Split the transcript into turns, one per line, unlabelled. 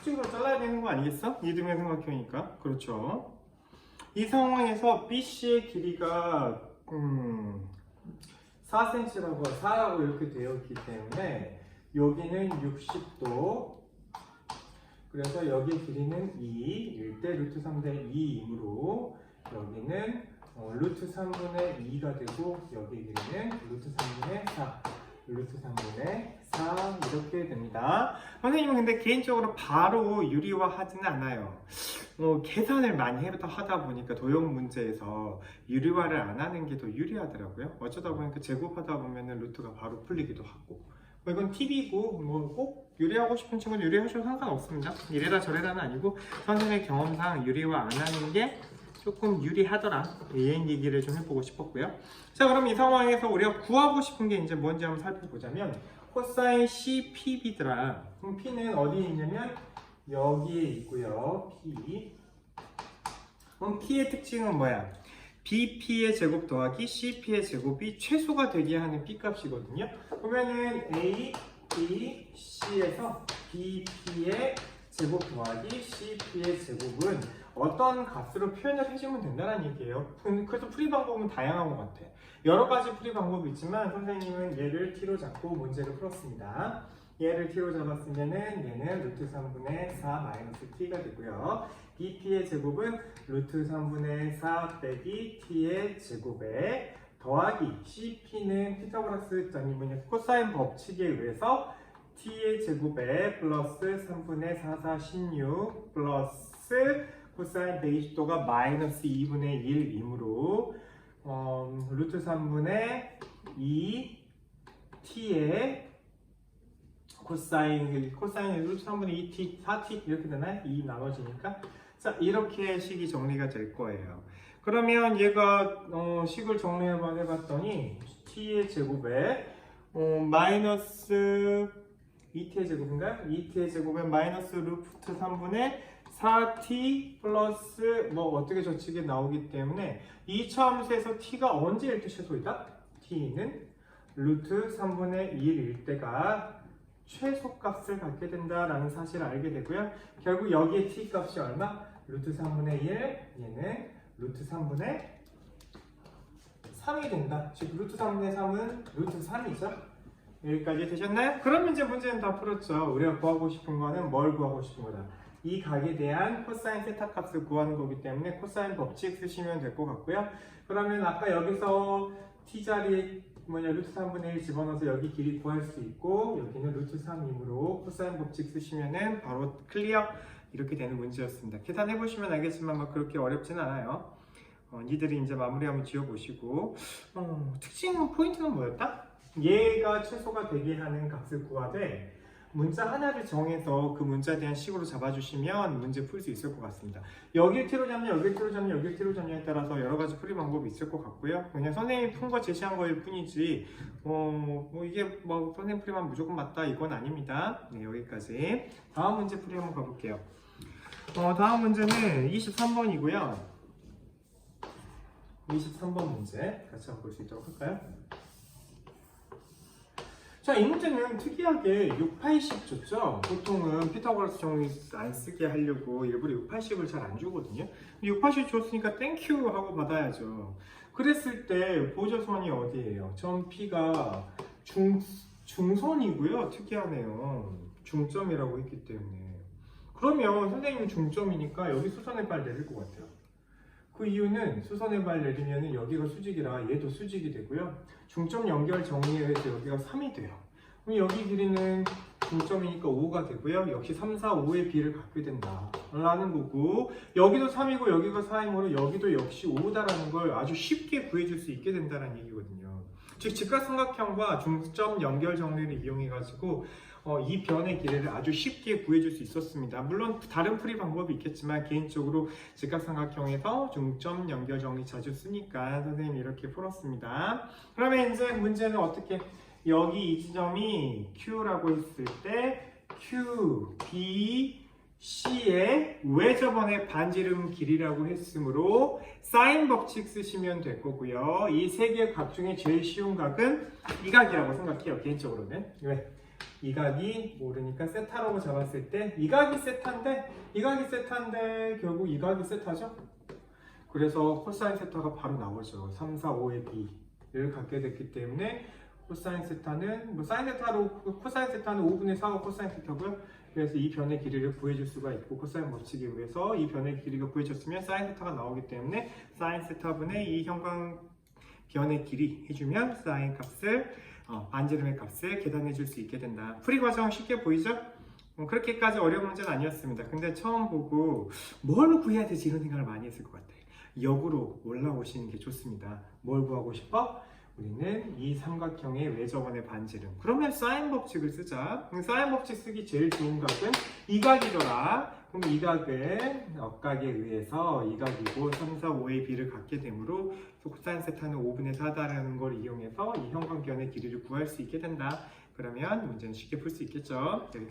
수직으로 잘라야 되는 거 아니겠어? 이등변 삼각형이니까 그렇죠. 이 상황에서 BC의 길이가 음, 4cm라고 4라고 이렇게 되어 있기 때문에 여기는 60도 그래서 여기 길이는 2일 때 루트 3대 2이므로 여기는 어, 루트 3분의 2가 되고 여기 길이는 루트 3분의 4 루트 3분의 4 이렇게 됩니다. 선생님은 근데 개인적으로 바로 유리화 하지는 않아요. 어, 계산을 많이 해- 하다 보니까 도형 문제에서 유리화를 안 하는 게 더 유리하더라고요. 어쩌다 보니까 제곱하다 보면은 루트가 바로 풀리기도 하고. 뭐 이건 팁이고 뭐 꼭 유리하고 싶은 친구는 유리하셔도 상관없습니다. 이래다 저래다는 아니고 선생님의 경험상 유리화 안 하는 게 조금 유리하더라. 이 얘기를 좀 해보고 싶었고요. 자 그럼 이 상황에서 우리가 구하고 싶은 게 이제 뭔지 한번 살펴보자면 코사인 CPB더라. 그럼 P는 어디에 있냐면 여기에 있고요. P. 그럼 P의 특징은 뭐야? BP의 제곱 더하기 CP의 제곱이 최소가 되게 하는 B 값이거든요. 그러면은 A, B, C에서 BP의 제곱 더하기 CP의 제곱은 어떤 값으로 표현을 해주면 된다는 얘기예요. 음, 그래서 풀이 방법은 다양한 것 같아. 여러 가지 풀이 방법이 있지만 선생님은 얘를 t로 잡고 문제를 풀었습니다. 얘를 t로 잡았으면은 얘는 루트 3분의 4 마이너스 t가 되고요. bp의 제곱은 루트 3분의 4 빼기 t의 제곱에 더하기 cp는 피타고라스 뭐냐 코사인 법칙에 의해서 t의 제곱에 플러스 3분의 4, 4, 16 플러스 코사인 120도가 마이너스 2분의 1이므로 어, 루트 3분의 2 t의 코사인 코사인 루트 3분의 2t 4t 이렇게 되나요? 2 나눠지니까 자 이렇게 식이 정리가 될 거예요. 그러면 얘가 어, 식을 정리해 봤더니 t의 제곱에 어, 마이너스 2t의 제곱인가요? 2t의 제곱에 마이너스 루트 3분의 4t 플러스 뭐 어떻게 저측이 나오기 때문에 이 차함수에서 t가 언제 일대 최소이다? t는 루트 3분의 1일 때가 최소값을 갖게 된다라는 사실을 알게 되고요. 결국 여기에 t 값이 얼마? 루트 3분의 1 얘는 루트 3분의 3이 된다. 즉 루트 3분의 3은 루트 3이죠. 여기까지 되셨나요? 그러면 이제 문제는 다 풀었죠. 우리가 구하고 싶은 거는 뭘 구하고 싶은 거다. 이 각에 대한 코사인 세타 값을 구하는 거기 때문에 코사인 법칙 쓰시면 될 것 같고요. 그러면 아까 여기서 t 자리에 뭐냐 루트 3분의 1 집어넣어서 여기 길이 구할 수 있고 여기는 루트 3이므로 코사인 법칙 쓰시면은 바로 클리어 이렇게 되는 문제였습니다. 계산해 보시면 알겠지만 뭐 그렇게 어렵진 않아요. 어, 니들이 이제 마무리 한번 지어보시고 어, 특징 포인트는 뭐였다? 얘가 최소가 되게 하는 값을 구하되 문자 하나를 정해서 그 문자에 대한 식으로 잡아주시면 문제 풀 수 있을 것 같습니다. 여기를 t로 잡냐, 여기를 t로 잡냐, 여기를 t로 잡냐에 따라서 여러 가지 풀이 방법이 있을 것 같고요. 그냥 선생님이 푼 거 제시한 거일 뿐이지, 어, 뭐 이게 뭐 선생님 풀이만 무조건 맞다 이건 아닙니다. 네, 여기까지. 다음 문제 풀이 한번 가볼게요. 어, 다음 문제는 23번이고요. 23번 문제 같이 한번 볼 수 있도록 할까요? 자, 이 문제는 특이하게 6, 80 줬죠? 보통은 피타고라스 정리 안 쓰게 하려고 일부러 6, 80을 잘 안 주거든요. 6, 80 줬으니까 땡큐 하고 받아야죠. 그랬을 때 보조선이 어디예요? 점 P가 중, 중선이고요. 특이하네요. 중점이라고 했기 때문에. 그러면 선생님 중점이니까 여기 수선의 발 내릴 것 같아요. 그 이유는 수선의 발 내리면 여기가 수직이라 얘도 수직이 되고요. 중점 연결 정리에 의해서 여기가 3이 돼요. 그럼 여기 길이는 중점이니까 5가 되고요. 역시 3, 4, 5의 비를 갖게 된다. 라는 거고 여기도 3이고 여기가 4이므로 여기도 역시 5다라는 걸 아주 쉽게 구해줄 수 있게 된다는 얘기거든요. 즉 직각삼각형과 중점 연결 정리를 이용해 가지고 어, 이 변의 길이를 아주 쉽게 구해줄 수 있었습니다. 물론 다른 풀이 방법이 있겠지만 개인적으로 직각삼각형에서 중점 연결 정리 자주 쓰니까 선생님이 이렇게 풀었습니다. 그러면 이제 문제는 어떻게 여기 이 지점이 Q라고 했을 때 Q, B, C의 왜 저번에 반지름 길이라고 했으므로 사인 법칙 쓰시면 될 거고요. 이 세 개의 각 중에 제일 쉬운 각은 이 각이라고 생각해요. 개인적으로는. 왜? 이 각이 모르니까 세타라고 잡았을 때 이 각이 세타인데 이 각이 세타인데 결국 이 각이 세타죠? 그래서 코사인 세타가 바로 나오죠. 3, 4, 5의 b를 갖게 됐기 때문에 코사인 세타는 뭐 사인 세타로 코사인 세타는 5분의 4가 코사인 세타고요. 그래서 이 변의 길이를 구해줄 수가 있고 코사인 법칙에 의해서 이 변의 길이가 구해졌으면 사인 세타가 나오기 때문에 사인 세타분의 이 형광 변의 길이 해주면 사인 값을 어, 반지름의 값을 계산해 줄 수 있게 된다. 풀이 과정 쉽게 보이죠? 음, 그렇게까지 어려운 문제는 아니었습니다. 근데 처음 보고 뭘 구해야 되지 이런 생각을 많이 했을 것 같아요. 역으로 올라오시는 게 좋습니다. 뭘 구하고 싶어? 우리는 이 삼각형의 외접원의 반지름. 그러면 사인 법칙을 쓰자. 음, 사인 법칙 쓰기 제일 좋은 각은 이 각이더라. 그럼 이 각은 억각에 의해서 이 각이고 3, 4, 5의 b를 갖게 되므로 코사인 세타는 5분의 4다라는 걸 이용해서 이 형광변의 길이를 구할 수 있게 된다. 그러면 문제는 쉽게 풀 수 있겠죠.